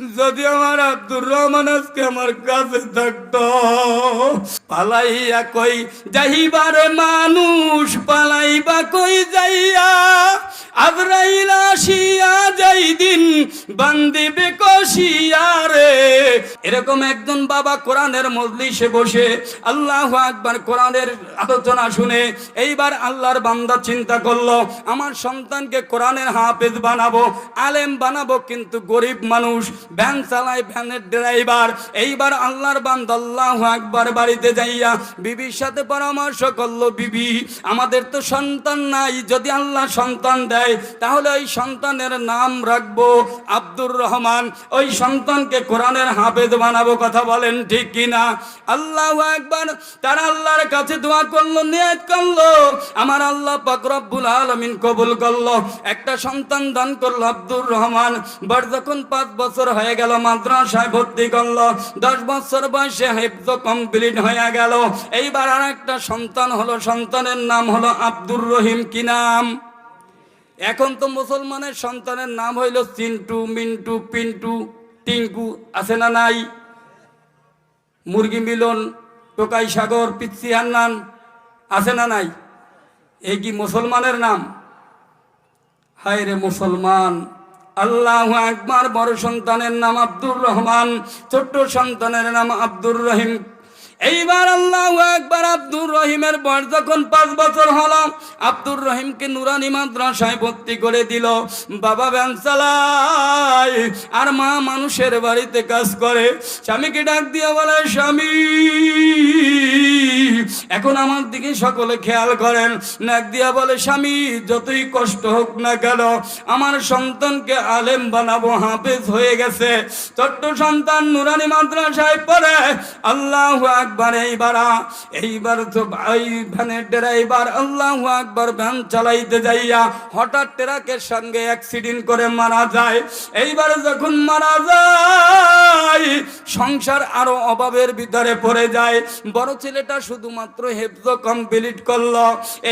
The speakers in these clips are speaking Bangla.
যদি আমার আব্দুর রহমান আজকে আমার কাছে থাকতো, পালাইয়া কই যাইবার মানুষ, পালাইবা কই যাইয়া? আজরাইল আসিয়া যাই দিন বান্দিবে কষিয়া রে। এরকম একজন বাবা কোরআনের মজলিসে বসে আল্লাহ আকবার কোরআনের আলোচনা শুনে এইবার আল্লাহর বান্দা চিন্তা করল, আমার সন্তানকে কোরআনের হাফেজ বানাবো, আলেম বানাবো, কিন্তু গরিব মানুষ ভ্যান চালায় ভ্যানের ড্রাইভার। এইবার আল্লাহর বান্দা আল্লাহ আকবার বাড়িতে যাইয়া বিবির সাথে পরামর্শ করল, বিবি, আমাদের তো সন্তান নাই, যদি আল্লাহ সন্তান দেয়, তাহলে ওই সন্তানের নাম রাখব আব্দুর রহমান। ওই সন্তানকে কোরআনের হাফেজ বানাবো, কথা বলেন ঠিক কিনা? আল্লাহ একবার তারা আল্লাহর কাছে দোয়া করল, নিয়ত করল। আমার আল্লাহ পাক রব্বুল আলামিন কবুল করল। একটা সন্তান দান করল আব্দুর রহমান। বার যখন পাঁচ বছর হয়ে গেল, মাদ্রাসায় ভর্তি করল। দশ বছর বয়সে হেফজ কমপ্লিট হয়ে গেল। এইবার আর একটা সন্তান হলো, সন্তানের নাম হলো আব্দুর রহিম। কি নাম? এখন তো মুসলমানের সন্তানের নাম হইল চিন্টু, মিন্টু, পিন্টু, টিঙ্কু, আছে না নাই? মুরগি মিলন, টোকাই সাগর পিচ্ছি হান্নান, আছে না নাই? এই কি মুসলমানের নাম? হায় রে মুসলমান! আল্লাহ একবার বড় সন্তানের নাম আব্দুর রহমান, ছোট্ট সন্তানের নাম আব্দুর রহিম। এইবার আল্লাহ একবার আব্দুর রহিমের বয়স যখন পাঁচ বছর হলো, আব্দুর রহিমকে নুরানি মাদ্রাসায় ভর্তি করে দিল। বাবা ব্যান আর মা মানুষের বাড়িতে কাজ করে। স্বামীকে ডাক দিয়ে বলে, স্বামী এখন আমার দিকে সকলে খেয়াল করেন। নাক দিয়া বলে, স্বামী, যতই কষ্ট হোক না কেন, আমার সন্তানকে আলেম বানাবো, হাফেজ হয়ে গেছে। ছোট্ট সন্তান নুরানি মাদ্রাসায় পড়ে। আল্লাহ আকবার, এইবার এইবার তো এই ভ্যানের ড্রাইভার আল্লাহ আকবার ভ্যান চালাইতে যাইয়া হঠাৎ ট্রাকের সঙ্গে অ্যাক্সিডেন্ট করে মারা যায়। এইবার যখন মারা যায়, সংসার আরও অভাবের ভিতরে পড়ে যায়। বড় ছেলেটা শুধুমাত্র হেফজ কমপ্লিট করল।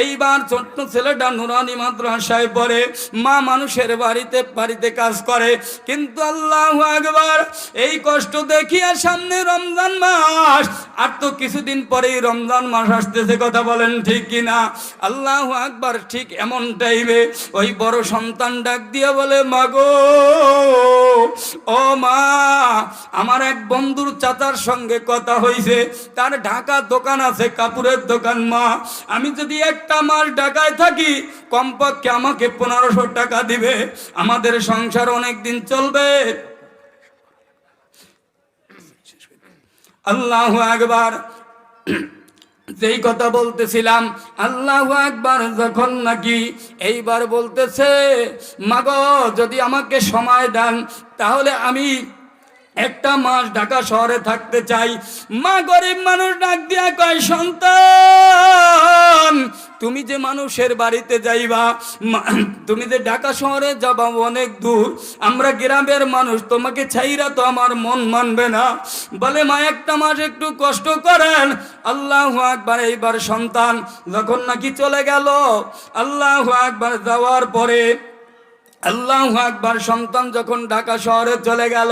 এইবার ছোট্ট ছেলেটা নুরানি মাদ্রাসায় পড়ে, মা মানুষের বাড়িতে বাড়িতে কাজ করে। কিন্তু আল্লাহ আকবার, এই কষ্ট দেখিয়া সামনে রমজান মাস, আর তো কিছুদিন পরেই রমজান মাস আসতেছে, কথা বলেন ঠিক কিনা? আল্লাহ আকবার ঠিক এমন টাইমে ওই বড় সন্তান ডাক দিয়ে বলে মাগো ও মা, আমার এক বন্ধুর চাচার সঙ্গে কথা হয়েছে তার ঢাকা দোকান আছে কাপড়ের দোকান, মা। আমি যদি একটা মাস ঢাকায় থাকি, কমপক্ষে আমাকে পনেরোশো টাকা দিবে। আমাদের সংসার অনেক দিন চলবে। আল্লাহ একবার যেই কথা বলতেছিলাম, আল্লাহ একবার যখন নাকি এইবার বলতেছে, মাগো, যদি আমাকে সময় দেন, তাহলে আমি একটা মাস ঢাকা শহরে থাকতে চাই। মা গরিব মানুষ ডাক দিয়া কয়, সন্তান, তুমি যে মানুষের বাড়িতে যাইবা তুমি যে ঢাকা শহরে যাবা অনেক দূর। আমরা গ্রামের মানুষ, তোমাকে ছাইরা তো আমার মন মানবে না। বলে, মা, একটা মাস একটু কষ্ট করেন। আল্লাহ আকবার, এইবার সন্তান যখন নাকি চলে গেল, আল্লাহ আকবার যাওয়ার পরে আল্লাহ আকবার, সন্তান যখন ঢাকা শহরে চলে গেল,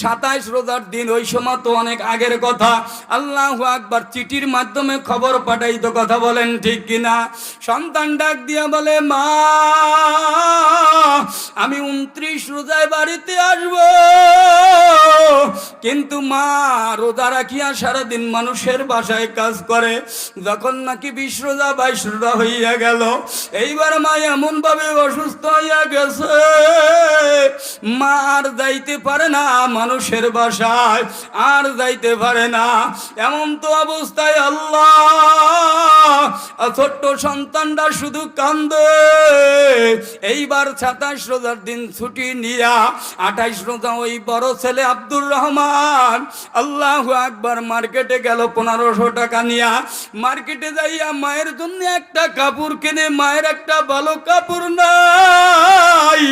সাতাইশ রোজার দিন, ওই সময় তো অনেক আগের কথা। আল্লাহ আকবার চিঠির মাধ্যমে খবর পাঠাইতো, কথা বলেন ঠিক কিনা? সন্তান ডাক দিয়া বলে, মা আমি উনত্রিশ রোজায় বাড়িতে আসব। কিন্তু মা রোজা রাখিয়া সারাদিন মানুষের বাসায় কাজ করে। যখন নাকি বিশ রোজা, বাইশ রোজা হইয়া গেল, এইবার মা এমন ভাবে অসুস্থ হইয়া গেছে। মা আর যাইতে পারে না মানুষের বাসায়, আর যাইতে পারে না। এমন তো অবস্থায় আল্লাহ ছোট্ট সন্তানটা শুধু কান্দে। এইবার সাতাশ রোজার দিন ছুটি নিয়া আঠাইশ রোজা ওই বড় ছেলে আব্দুর রহমান আল্লাহ আকবার মার্কেটে গেল পনেরোশো টাকা নিয়া। মার্কেটে যাইয়া মায়ের জন্য একটা কাপড় কিনে, মায়ের একটা ভালো কাপড় নাই,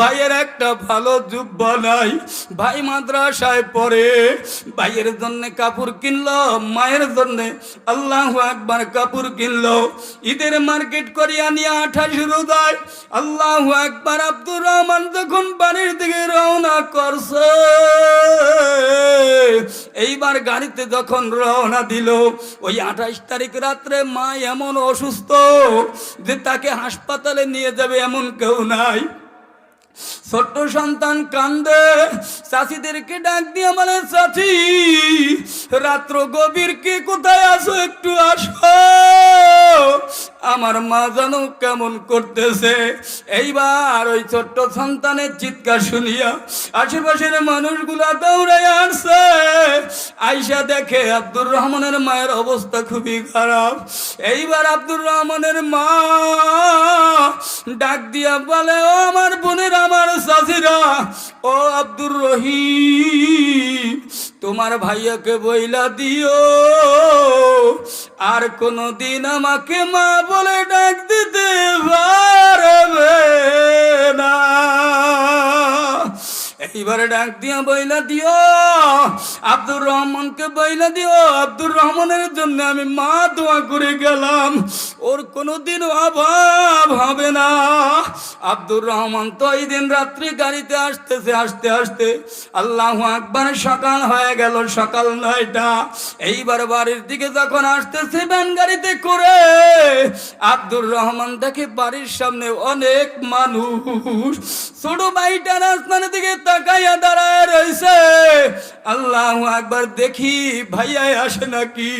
ভাইয়ের একটা ভালো জুব্বা নাই। ভাই মাদ্রাসায় পড়ে, ভাইয়ের জন্য কাপড় কিনলো, মায়ের জন্য আল্লাহ একবার কাপড় কিনলো। ঈদের মার্কেট করিয়া নিয়ে আঠাশ রোজায় আল্লাহ আকবার আব্দুর রহমান যখন বাড়ির দিকে রওনা করছে, এইবার গাড়িতে যখন রওনা দিল, ওই আঠাশ তারিখ রাত্রে মা এমন অসুস্থ যে তাকে হাসপাতালে নিয়ে যাবে এমন কেউ নাই। ছোট্ট সন্তান কান্দে, চাষিদেরকে ডাক দিয়ে বলে, চাচি, রাত্র গভীর কে কোথায় আসো একটু আসো। আমার মা জানো কেমন করতেছে। এইবার ওই ছোট্ট সন্তানের চিৎকার শুনিয়া আশেপাশের মানুষগুলা দৌড়ে আসছে। আইসা দেখে আব্দুর রহমানের মায়ের অবস্থা খুবই খারাপ। এইবার আব্দুর রহমানের মা ডাক দিয়া বলে, ও আমার বোনের, আমার চাষিরা ও আব্দুর রহিম তোমার ভাইয়াকে বইলা দিও। আর কোনো দিন আমাকে মা বলে ডাক দিতে পারবে না। এইবারে ডাক দিয়া বইলা দিও। আব্দুর রহমানকে বইলা দিও। আব্দুর রহমানের জন্য আমি মা দোয়া করে গেলাম। ওর কোনোদিন অভাব হবে না। আব্দুর রহমান তো এই দিন রাত্রি গাড়িতে আসতেছে, আসতে আসতে আল্লাহ আকবার সকাল হয়ে গেল, সকাল নয়টা। এইবার বাড়ির দিকে যখন আসতেছে ভ্যান গাড়িতে করে, আব্দুর রহমান দেখে বাড়ির সামনে অনেক মানুষ। ছোট ভাইটা রাস্তার দিকে তাকাইয়া দাঁড়ায় রয়েছে আল্লাহ একবার দেখি ভাইয়াই আসে নাকি?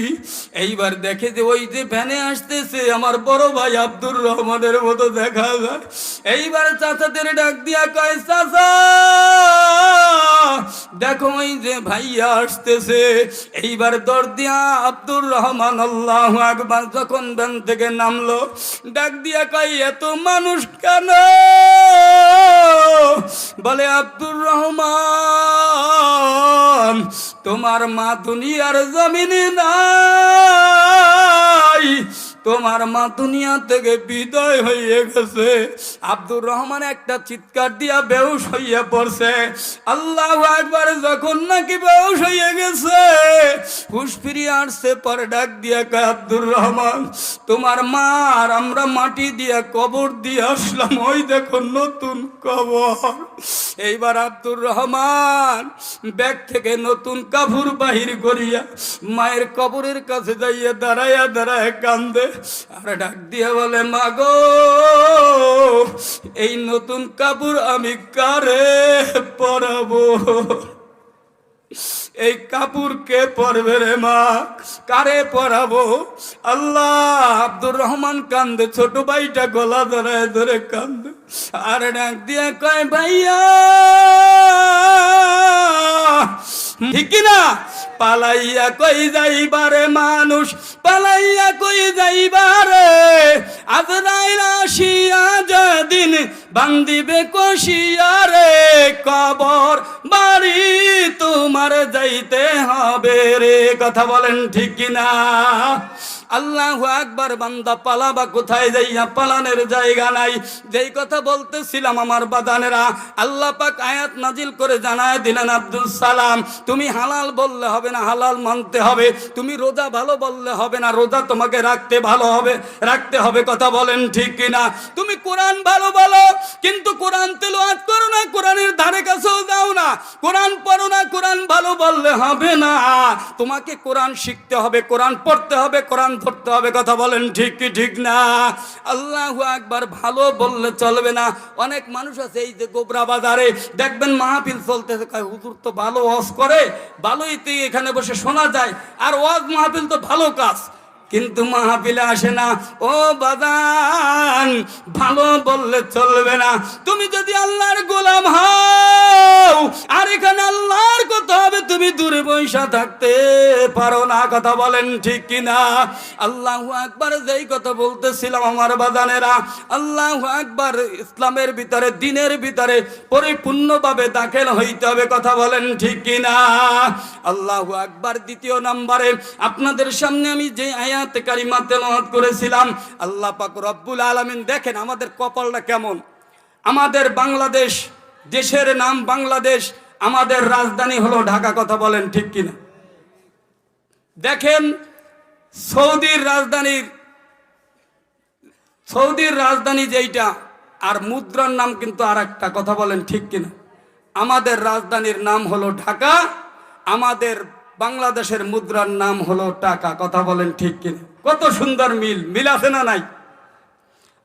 এইবার দেখে যে ওই যে ভ্যানে আসতেছে, আমার বড় ভাই আব্দুর রহমানের মতো দেখা যায়। এইবার চাচাদের ডাক দিয়া কয়, চাচা, দেখো ওই যে ভাইয়া আসতেছে। এইবার দর দিয়া আব্দুর রহমান আল্লাহ একবার যখন ভ্যান থেকে নামলো, ডাক দিয়া কয়, এত মানুষ কেন? বলে, আব্দুর রহমান, তোমার মা দুনিয়ার জমিনে নাই। তোমার মা দুনিয়া থেকে বিদায় হয়ে গেছে। আব্দুর রহমান একটা চিৎকার দিয়া বেউস হইয়া পড়ছে। আল্লাহ একবার যখন নাকি বেউস হয়ে গেছে, হুশ ফিরিয়ে আসছে, পরে ডাক দিয়া কয়, আব্দুর রহমান, তোমার মা আর আমরা মাটি দিয়া কবর দিয়ে আসলাম। ওই দেখো নতুন কবর। এইবার আব্দুর রহমান ব্যাগ থেকে নতুন কাপড় বাহির করিয়া মায়ের কবরের কাছে যাইয়া দাঁড়াইয়া দাঁড়ায় কান্দে। আর ডাক দিয়ে বলে, মাগো, এই নতুন কাপড় আমি কারে পরাবো? এই কাপড় কে পরবে রে মা? কারে পরাবো? আল্লাহ আব্দুর রহমান কান্দে, ছোট ভাইটা গলা ধরে ধরে কান্দে। আর ডাক দিয়ে কয়, ভাইয়া! ঠিক না? পালাইয়া কই যাইবারে মানুষ? পালাইয়া কই যাইবারে আজরাইল আসিয়া যেদিন বান্দিবে কষিয়ারে কবর বাড়ি তোমার যাইতে হবে রে। কথা বলেন ঠিক কিনা? আল্লাহ আকবার, বান্দা পালাবা কোথায় যাইয়া? পালানের জায়গা নাই। যেই কথা বলতেছিলাম আমার বাদানেরা, আল্লাহ পাক আয়াত নাজিল করে জানায় দিলেন আব্দুল সালাম, তুমি হালাল বললে হবে না, হালাল মানতে হবে। তুমি রোজা ভালো বললে হবে না, রোজা তোমাকে রাখতে ভালো হবে, রাখতে হবে। কথা বলেন ঠিক কিনা? তুমি কোরআন ভালো বলো, কিন্তু কোরআন তেলাওয়াত করো না, কোরআনের ধারে কাছেও যাও না। কোরআন পড়ো না ভালো বললে হবে না। তোমাকে কোরআন শিখতে হবে, কোরআন পড়তে হবে, কোরআন ধরতে হবে, কথা বলেন ঠিক কি ঠিক না? আল্লাহ একবার ভালো বললে চলবে না। অনেক মানুষ আছে এই যে গোবরা বাজারে, দেখবেন মাহফিল চলতেছে হুজুর তো ভালো ওয়াজ করে, ভালোই এখানে বসে শোনা যায়। আর ওয়াজ মাহফিল তো ভালো কাজ। কিন্তু মাহফিলে আসে না। ও বাদান, ভালো বললে চলবে না। তুমি যদি আল্লাহর গোলাম হও, আর এখানে আল্লাহর কথা হবে, তুমি দূরে বৈশা থাকতে পারো না। কথা বলেন ঠিক কিনা আল্লাহ আকবার যেই কথা বলতেছিলাম আমার বাজানেরা আল্লাহ আকবার ইসলামের ভিতরে, দিনের ভিতরে পরিপূর্ণভাবে দাখিল হইতে হবে। কথা বলেন ঠিক কিনা আল্লাহ আকবার দ্বিতীয় নম্বরে, আপনাদের সামনে আমি যে আয়াত কারিমা তেলাওয়াত করেছিলাম। আল্লাহ পাক রব্বুল আলামিন দেখেন আমাদের কপালটা কেমন। আমাদের বাংলাদেশ, দেশের নাম বাংলাদেশ, আমাদের রাজধানী হলো ঢাকা, কথা বলেন ঠিক কিনা? দেখেন, সৌদির রাজধানীর, সৌদির রাজধানী যেইটা, আর মুদ্রার নাম কিন্তু আর কথা বলেন ঠিক কিনা? আমাদের রাজধানীর নাম হলো ঢাকা, আমাদের বাংলাদেশের মুদ্রার নাম হলো টাকা। কথা বলেন ঠিক কিনা? কত সুন্দর মিল। মিল আছে না নাই?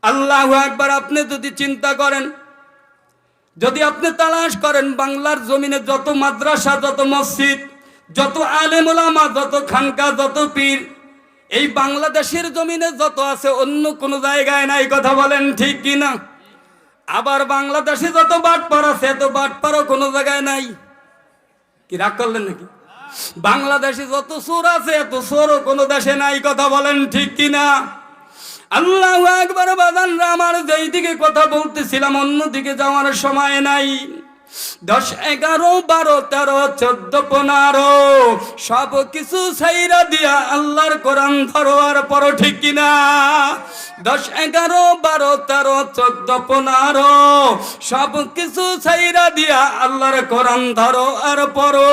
আল্লাহ একবার আপনি যদি চিন্তা করেন, যদি আপনি তালাশ করেন, বাংলার জমিনে যত মাদ্রাসা, যত মসজিদ, যত আলেম যত খানকা, যত পীর, এই বাংলাদেশের জমিনে যত আছে, অন্য কোনো জায়গায় নাই। কথা বলেন ঠিক কি না আবার বাংলাদেশে যত বাটপার আছে, এত বাটপারও কোনো জায়গায় নাই। কি রাগ করলেন নাকি? বাংলাদেশে যত চোর আছে, এত চোরও কোনো দেশে নাই, কথা বলেন ঠিক কিনা? আল্লাহ একবার বাদানরা আমার যেই দিকে কথা বলতেছিলাম, অন্যদিকে যাওয়ার সময় নাই। দশ, এগারো, বারো, তেরো, চোদ্দ, পনেরো, সব কিছু সাইরা দিয়া আল্লাহর কোরআন ধরো আর পরো ঠিক কিনা? দশ, এগারো, বারো, তেরো, চোদ্দ, পনেরো, সব কিছু সাইরা দিয়া আল্লাহর কোরআন ধরো আর পরো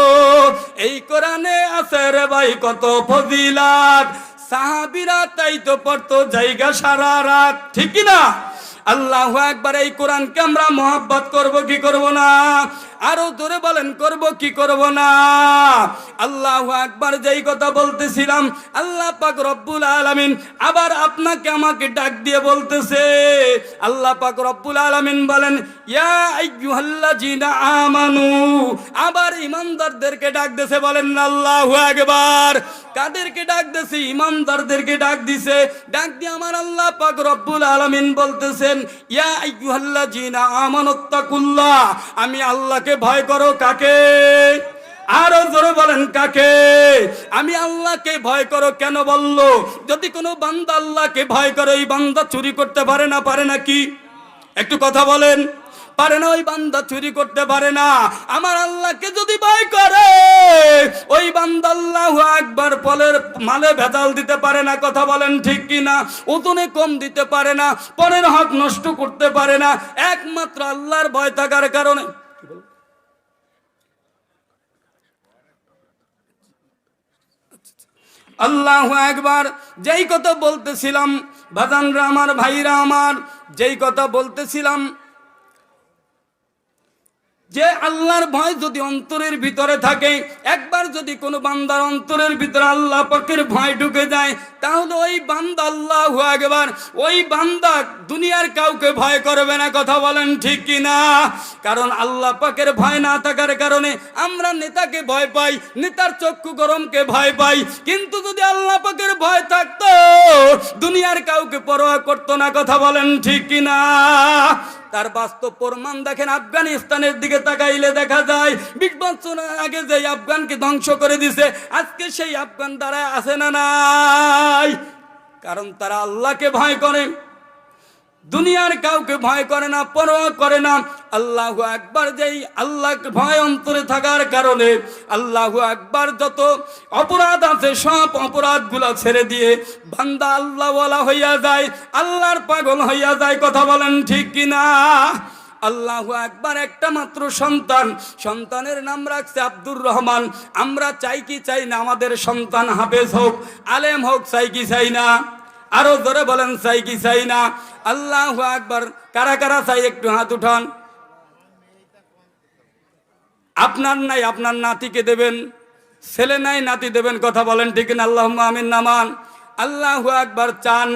এই কোরআনে আছে রে ভাই কত ফজিলাত। সাহাবিরা তাই তো পড়তো জায়গা সারা রাত, ঠিক না আল্লাহ একবার এই কোরআনকে আমরা মহাব্বত করব কি করব না? আরও জোরে বলেন, করব কি করব না? আল্লাহ একবার যেই কথা বলতেছিলাম, আল্লাহ পাক রব্বুল আলামিন আবার আপনাকে আমাকে ডাক দিয়ে বলতেছে। আল্লাহ পাক রব্বুল আলামিন বলেন, ইয়া আমানু। আবার ইমানদারদেরকে ডাক দিছে, বলেন কাদেরকে ডাক দিছে? ইমানদারদেরকে ডাক দিছে। ডাক দিয়ে আমার আল্লাহ পাক রব্বুল আলামিন বলতেছেন, ইয়া আইয়ুহাল্লাযিনা আমি আল্লাহকে ভয় করো কাকে? আরও জোরে বলেন কাকে? আমি আল্লাহকে ভয় করো কেন বলল? যদি কোনো বান্দা আল্লাহকে ভয় করে, ওই বান্দা চুরি করতে পারে না পারে না কি? একটু কথা বলেন। পারে না, ওই বান্দা চুরি করতে পারে না। আমার আল্লাহকে যদি ভয় করে, ওই বান্দা আল্লাহ একবার পলের মালে ভেজাল দিতে পারে না। কথা বলেন ঠিক কি না? ওতনে কম দিতে পারে না, পরের হক নষ্ট করতে পারে না। একমাত্র আল্লাহর ভয় থাকার কারণে। আল্লাহ একবার যেই কথা বলতেছিলাম ভাজানরা আমার, ভাইরা আমার, যেই কথা বলতেছিলাম, যে আল্লাহর ভয় যদি অন্তরের ভিতরে থাকে, একবার যদি কোনো বান্দার অন্তরের ভিতরে আল্লাহ পাকের ভয় ঢুকে যায় তাহলে ওই বান্দা আল্লাহ একবার ওই বান্দা দুনিয়ার কাউকে ভয় করবে না, কথা বলেন ঠিক কি না? কারণ আল্লাহ পাকের ভয় না থাকার কারণে আমরা নেতাকে ভয় পাই, নেতার চক্ষু গরমকে ভয় পাই। কিন্তু যদি আল্লাহ পাকের ভয় থাকতো, দুনিয়ার কাউকে পরোয়া করতো না, কথা বলেন ঠিক কি না? তার বাস্তব প্রমাণ দেখেন, আফগানিস্তানের দিকে তাকাইলে দেখা যায়, বিশ বছর আগে যে আফগানকে ধ্বংস করে দিছে, আজকে সেই আফগান দ্বারা আছে না নাই। কারণ তারা আল্লাহকে ভয় করে। দুনিয়ার কাউকে ভয় করে না, পরোয়া করে না। আল্লাহ একবার যেই আল্লাহকে ভয় অন্তরে থাকার কারণে আল্লাহ একবার যত অপরাধ আছে, সব অপরাধগুলো ছেড়ে দিয়ে বান্দা আল্লাহ বলা হইয়া যায়, আল্লাহর পাগল হইয়া যায়। কথা বলেন ঠিক কিনা? আল্লাহ একবার একটা মাত্র সন্তান। সন্তানের নাম রাখছে আব্দুর রহমান। আমরা চাই কি চাই না, আমাদের সন্তান হাফেজ হোক, আলেম হোক, চাই কি চাই না? আরও জোরে বলেন, চাই কি চাই না? আল্লাহ একবার কারা কারা চাই, একটু হাত উঠান। আপনার নাই, আপনার নাতিকে দেবেন। ছেলে নাই, নাতি দেবেন, কথা বলেন ঠিক না আল্লাহ আমিন, নামান। আল্লাহ একবার চান।